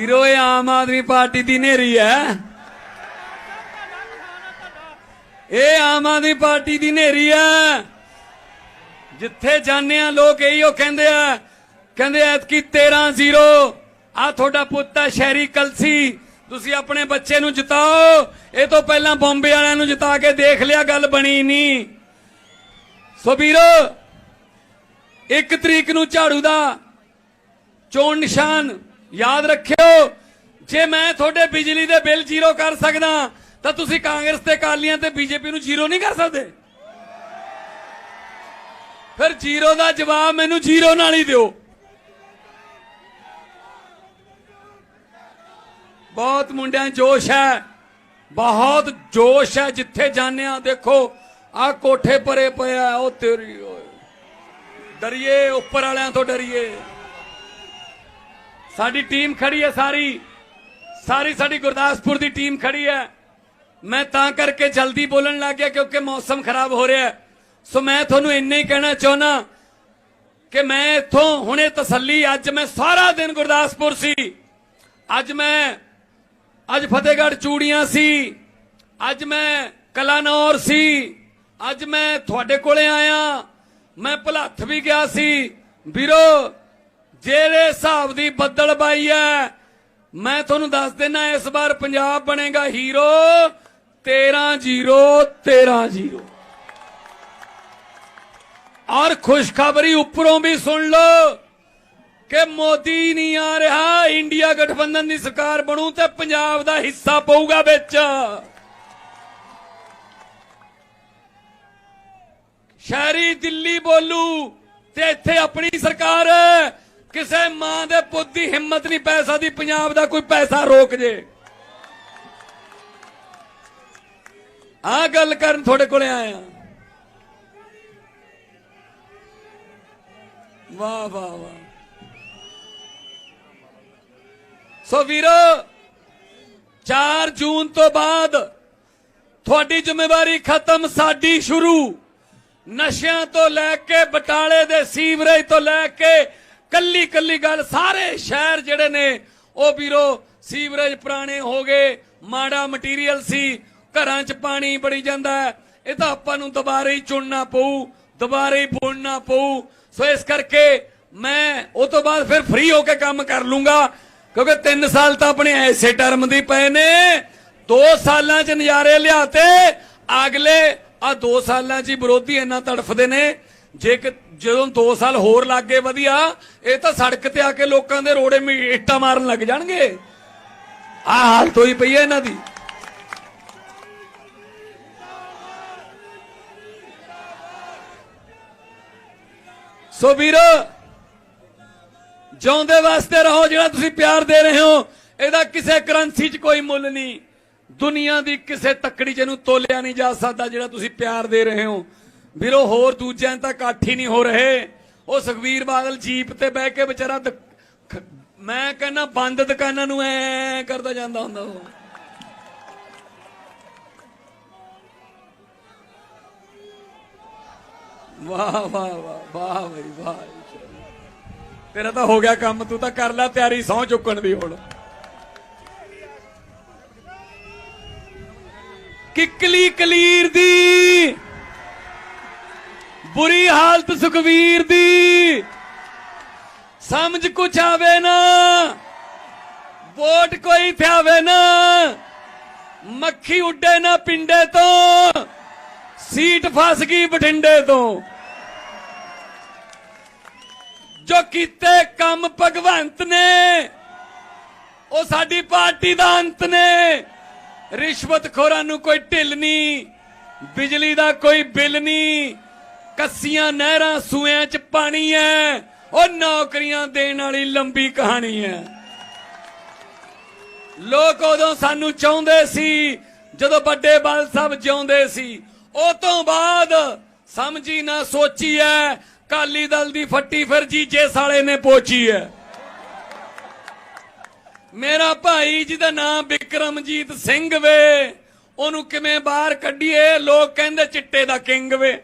ਵੀਰੋ, ਇਹ ਆਮ ਆਦਮੀ ਪਾਰਟੀ ਦੀ ਨੇਰੀ ਹੈ। ਇਹ ਆਮ ਆਦਮੀ ਪਾਰਟੀ ਦੀ ਨੇਰੀ ਹੈ। ਜਿੱਥੇ ਜਾਂਦੇ ਆ, ਲੋਕ ਇਹੋ ਕਹਿੰਦੇ ਆ, ਕਹਿੰਦੇ ਐਤਕੀ 13-0 ਆ ਤੁਹਾਡਾ ਪੁੱਤ ਹੈ ਸ਼ਹਿਰੀ ਕਲਸੀ। ਤੁਸੀਂ ਆਪਣੇ ਬੱਚੇ ਨੂੰ ਜਿਤਾਓ। ਇਹ ਤੋਂ ਪਹਿਲਾਂ ਬੰਬੇ ਵਾਲਿਆਂ ਨੂੰ ਜਿਤਾ ਕੇ ਦੇਖ ਲਿਆ, ਗੱਲ ਬਣੀ ਨਹੀਂ। ਸੋ ਵੀਰੋ, ਇੱਕ ਤਰੀਕ ਨੂੰ ਝਾੜੂ ਦਾ ਚੋਣ ਨਿਸ਼ਾਨ ਯਾਦ ਰੱਖਿਓ, ਜੇ ਮੈਂ ਤੁਹਾਡੇ ਬਿਜਲੀ ਦੇ ਬਿੱਲ ਜ਼ੀਰੋ ਕਰ ਸਕਦਾ, ਤਾਂ ਤੁਸੀਂ ਕਾਂਗਰਸ ਤੇ ਕਾਲੀਆਂ ਤੇ ਬੀਜੇਪੀ ਨੂੰ ਜ਼ੀਰੋ ਨਹੀਂ ਕਰ ਸਕਦੇ। ਫਿਰ ਜ਼ੀਰੋ ਦਾ ਜਵਾਬ ਮੈਨੂੰ ਜ਼ੀਰੋ ਨਾਲ ਹੀ ਦਿਓ। ਬਹੁਤ ਮੁੰਡਿਆਂ ਜੋਸ਼ ਹੈ, ਬਹੁਤ ਜੋਸ਼ ਹੈ, ਜਿੱਥੇ ਜਾਂਦੇ ਆ, ਦੇਖੋ ਆ ਕੋਠੇ ਪਰੇ ਪਿਆ, ਉਹ ਤੇਰੀ ਓਏ। ਡਰੀਏ, ਉੱਪਰ ਵਾਲਿਆਂ ਤੋਂ ਡਰੀਏ। ਸਾਡੀ ਟੀਮ ਖੜੀ ਹੈ ਸਾਰੀ। ਸਾਰੀ ਸਾਡੀ ਗੁਰਦਾਸਪੁਰ ਦੀ ਟੀਮ ਖੜੀ ਹੈ। ਮੈਂ ਤਾਂ ਕਰਕੇ ਜਲਦੀ ਬੋਲਣ ਲੱਗ ਗਿਆ ਕਿਉਂਕਿ ਮੌਸਮ ਖਰਾਬ ਹੋ ਰਿਹਾ ਸੋ ਮੈਂ ਤੁਹਾਨੂੰ ਇੰਨਾ ਹੀ ਕਹਿਣਾ ਚਾਹੁੰਦਾ ਕਿ ਮੈਂ ਇੱਥੋਂ ਹੁਣੇ ਤਸੱਲੀ, ਅੱਜ ਮੈਂ ਸਾਰਾ ਦਿਨ ਗੁਰਦਾਸਪੁਰ ਸੀ। ਅੱਜ ਮੈਂ, ਅੱਜ ਫਤਿਹਗੜ੍ਹ ਚੂੜੀਆਂ ਸੀ। ਅੱਜ ਮੈਂ ਕਲਾਨੌਰ ਸੀ। ਅੱਜ ਮੈਂ ਤੁਹਾਡੇ ਕੋਲੇ ਆਇਆ। ਮੈਂ ਭਲੱਥ ਵੀ ਗਿਆ ਸੀ। ਵੀਰੋ ਜਿਹੜੇ ਹਿਸਾਬ ਦੀ ਬੱਦਲ ਬਾਈ ਹੈ ਮੈਂ ਤੁਹਾਨੂੰ ਦੱਸ ਦੇਣਾ ਇਸ ਵਾਰ ਪੰਜਾਬ ਬਣੇਗਾ ਹੀਰੋ 13-0 13-0 ਔਰ ਖੁਸ਼ਖਬਰੀ ਉੱਪਰੋਂ ਵੀ ਸੁਣ ਲਓ ਕਿ ਮੋਦੀ ਨਹੀਂ ਆ ਰਿਹਾ, ਇੰਡੀਆ ਗਠਬੰਧਨ ਦੀ ਸਰਕਾਰ ਬਣੂ ਤੇ ਪੰਜਾਬ ਦਾ ਹਿੱਸਾ ਪਊਗਾ ਵਿੱਚ ਸ਼ਹਿਰੀ ਦਿੱਲੀ ਬੋਲੂ ਤੇ ਇੱਥੇ ਆਪਣੀ ਸਰਕਾਰ ਹੈ। ਕਿਸੇ ਮਾਂ ਦੇ ਪੁੱਤ ਦੀ ਹਿੰਮਤ ਨਹੀਂ ਪੈ ਸਕਦੀ, ਪੰਜਾਬ ਦਾ ਕੋਈ ਪੈਸਾ ਰੋਕ ਜੇ। ਆ ਗੱਲ ਕਰਨ ਤੁਹਾਡੇ ਕੋਲੇ ਆਇਆ। ਵਾਹ ਵਾਹ ਵਾਹ। ਸੋ ਵੀਰੋ 4 ਜੂਨ ਤੋਂ ਬਾਅਦ ਤੁਹਾਡੀ ਜ਼ਿੰਮੇਵਾਰੀ ਖਤਮ, ਸਾਡੀ ਸ਼ੁਰੂ। ਨਸ਼ਿਆਂ ਤੋਂ ਲੈ ਕੇ, ਬਟਾਲੇ ਦੇ ਸੀਵਰੇਜ ਤੋਂ ਲੈ ਕੇ ਕੱਲੀ ਕੱਲੀ ਗੱਲ, ਸਾਰੇ ਸ਼ਹਿਰ ਜਿਹੜੇ ਨੇ, ਉਹ ਵੀਰੋ, ਸੀਵਰੇਜ ਪੁਰਾਣੇ ਹੋ ਗਏ, ਮਾੜਾ ਮਟੀਰੀਅਲ ਸੀ, ਘਰਾਂ 'ਚ ਪਾਣੀ ਬੜੀ ਜਾਂਦਾ ਇਹ ਤਾਂ ਆਪਾਂ ਨੂੰ ਦੁਬਾਰੇ ਹੀ ਚੁਣਨਾ ਪਊ, ਦੁਬਾਰੇ ਹੀ ਬੁਣਨਾ ਪਊ। ਸੋ ਇਸ ਕਰਕੇ ਮੈਂ ਉਹ ਤੋਂ ਬਾਅਦ ਫਿਰ ਫ੍ਰੀ ਹੋ ਕੇ ਕੰਮ ਕਰ ਲੂੰਗਾ, ਕਿਉਂਕਿ 3 ਸਾਲ ਤਾਂ ਆਪਣੇ ਐਸੇ ਟਰਮ ਦੀ ਪਏ ਨੇ 2 ਸਾਲਾਂ 'ਚ ਨਜ਼ਾਰੇ ਲਿਆਤੇ, ਅਗਲੇ ਆ 2 ਸਾਲਾਂ 'ਚ ਹੀ ਵਿਰੋਧੀ ਇੰਨਾ ਤੜਫਦੇ ਨੇ ਜੇ ਕਿ ਜਦੋਂ 2 ਸਾਲ ਹੋਰ ਲੱਗ ਗਏ, ਵਧੀਆ। ਇਹ ਤਾਂ ਸੜਕ ਤੇ ਆ ਕੇ ਲੋਕਾਂ ਦੇ ਰੋੜੇ ਮੀ, ਇੱਟਾਂ ਮਾਰਨ ਲੱਗ ਜਾਣਗੇ। ਆ ਹਾਲਤ ਹੋਈ ਪਈ ਹੈ ਇਹਨਾਂ ਦੀ। ਸੋ ਵੀਰ, ਜਿਉਂਦੇ ਵਾਸਤੇ ਰਹੋ, ਜਿਹੜਾ ਤੁਸੀਂ ਪਿਆਰ ਦੇ ਰਹੇ ਹੋ, ਇਹਦਾ ਕਿਸੇ ਕਰੰਸੀ 'ਚ ਕੋਈ ਮੁੱਲ ਨਹੀਂ। ਦੁਨੀਆ ਦੀ ਕਿਸੇ ਤੱਕੜੀ 'ਚ ਇਹਨੂੰ ਤੋਲਿਆ ਨਹੀਂ ਜਾ ਸਕਦਾ ਜਿਹੜਾ ਤੁਸੀਂ ਪਿਆਰ ਦੇ ਰਹੇ ਹੋ। ਵੀਰੋ, ਹੋਰ ਦੂਜਿਆਂ ਤੱਕ ਇਕੱਠ ਹੀ ਨਹੀਂ ਹੋ ਰਹੇ। ਉਹ ਸੁਖਵੀਰ ਬਾਦਲ ਜੀਪ ਤੇ ਬਹਿ ਕੇ ਵਿਚਾਰਾ ਮੈਂ ਕਹਿੰਦਾ, ਬੰਦ ਦੁਕਾਨਾਂ ਨੂੰ ਐ ਕਰਦਾ ਜਾਂਦਾ ਹੁੰਦਾ ਉਹ। ਵਾਹ ਵਾਹ ਵਾਹ ਵਾਹ ਬਈ, ਵਾਹ। ਤੇਰਾ ਤਾਂ ਹੋ ਗਿਆ ਕੰਮ, ਤੂੰ ਤਾਂ ਕਰ ਲੈ ਤਿਆਰੀ, ਸਹੁੰ ਚੁੱਕਣ ਦੀ ਹੁਣ। ਕਿੱਕਲੀ ਕਲੀਰ ਦੀ ਬੁਰੀ ਹਾਲਤ ਸੁਖਵੀਰ ਦੀ। ਸਮਝ ਕੁਛ ਆਵੇ ਨਾ, ਵੋਟ ਕੋਈ ਥਿਆਵੇ ਨਾ, ਮੱਖੀ ਉੱਡੇ ਨਾ ਪਿੰਡੇ ਤੋਂ, ਸੀਟ ਫਸ ਗਈ ਬਠਿੰਡੇ ਤੋਂ। ਜੋ ਕੀਤੇ ਕੰਮ ਭਗਵੰਤ ਨੇ, ਉਹ ਸਾਡੀ ਪਾਰਟੀ ਦਾ ਅੰਤ ਨੇ। ਰਿਸ਼ਵਤਖੋਰਾਂ ਨੂੰ ਕੋਈ ਢਿੱਲ ਨਹੀਂ, ਬਿਜਲੀ ਦਾ ਕੋਈ ਬਿੱਲ ਨਹੀਂ। ਕੱਸੀਆਂ ਨਹਿਰਾਂ ਸੂਆਂ 'ਚ ਪਾਣੀ ਹੈ ਉਹ ਨੌਕਰੀਆਂ ਦੇਣ ਵਾਲੀ ਲੰਬੀ ਕਹਾਣੀ ਹੈ ਲੋਕ ਉਦੋਂ ਸਾਨੂੰ ਚਾਹੁੰਦੇ ਸੀ, ਜਦੋਂ ਵੱਡੇ ਬਾਲ ਸਾਹਿਬ ਜਿਉਂਦੇ ਸੀ। ਉਹ ਤੋਂ ਬਾਅਦ ਸਮਝੀ ਨਾ ਸੋਚੀ ਐ ਕਾਲੀ ਦਲ ਦੀ ਫੱਟੀ ਫਿਰ ਜੀਜੇ ਸਾਲੇ ਨੇ ਪੋਚੀ ਐ। ਮੇਰਾ ਭਾਈ ਜਿਹਦਾ ਨਾਮ ਵਿਕਰਮਜੀਤ ਸਿੰਘ ਵੇ। ਉਹਨੂੰ ਕਿਵੇਂ ਬਾਹਰ ਕੱਢੀਏ, ਲੋਕ ਕਹਿੰਦੇ ਚਿੱਟੇ ਦਾ ਕਿੰਗ ਵੇ।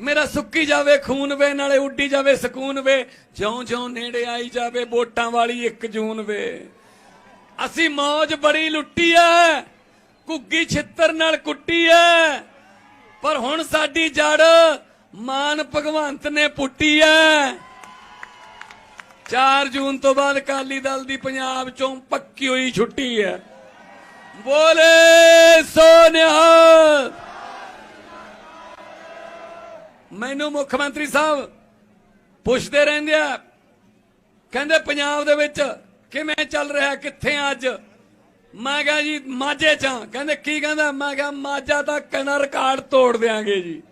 ਮੇਰਾ ਸੁੱਕੀ ਜਾਵੇ, ਖੂਨ ਵੇ, ਨਾਲੇ ਉੱਡੀ ਜਾਵੇ, ਸਕੂਨ ਵੇ। ਜਿਉਂ-ਜਿਉਂ ਨੇੜੇ ਆਈ ਜਾਵੇ, ਵੋਟਾਂ ਵਾਲੀ 1 ਜੂਨ ਵੇ। ਅਸੀਂ ਮੌਜ ਬੜੀ ਲੁੱਟੀ ਐ ਕੁੱਗੀ ਛਿੱਤਰ ਨਾਲ ਕੁੱਟੀ ਐ। ਪਰ ਹੁਣ ਸਾਡੀ ਜੜ ਮਾਨ ਭਗਵੰਤ ਨੇ ਪੁੱਟੀ ਐ। 4 ਜੂਨ ਤੋਂ ਬਾਅਦ ਅਕਾਲੀ ਦਲ ਦੀ ਪੰਜਾਬ ਚੋਂ ਪੱਕੀ ਹੋਈ ਛੁੱਟੀ ਐ। ਬੋਲੇ ਸੋਨਿਹਾਲ ਮੈਨੂੰ ਮੁੱਖ ਮੰਤਰੀ ਸਾਹਿਬ ਪੁੱਛਦੇ ਰਹਿੰਦੇ ਆ, ਕਹਿੰਦੇ ਪੰਜਾਬ ਦੇ ਵਿੱਚ ਕਿਵੇਂ ਚੱਲ ਰਿਹਾ, ਕਿੱਥੇ ਅੱਜ? ਮੈਂ ਕਿਹਾ ਜੀ, ਮਾਝੇ ਚ ਕਹਿੰਦੇ ਕੀ ਕਹਿੰਦਾ? ਮੈਂ ਕਿਹਾ ਮਾਝਾ ਤਾਂ ਕਹਿੰਦਾ ਰਿਕਾਰਡ ਤੋੜ ਦਿਆਂਗੇ ਜੀ।